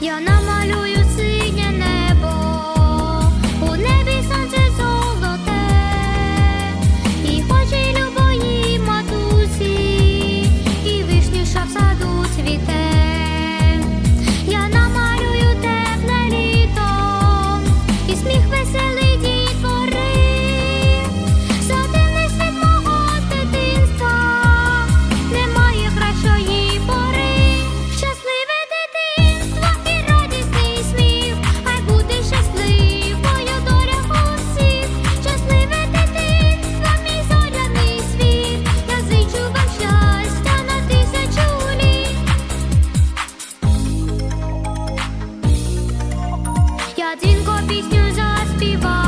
Your number Дінко пісню заспівав.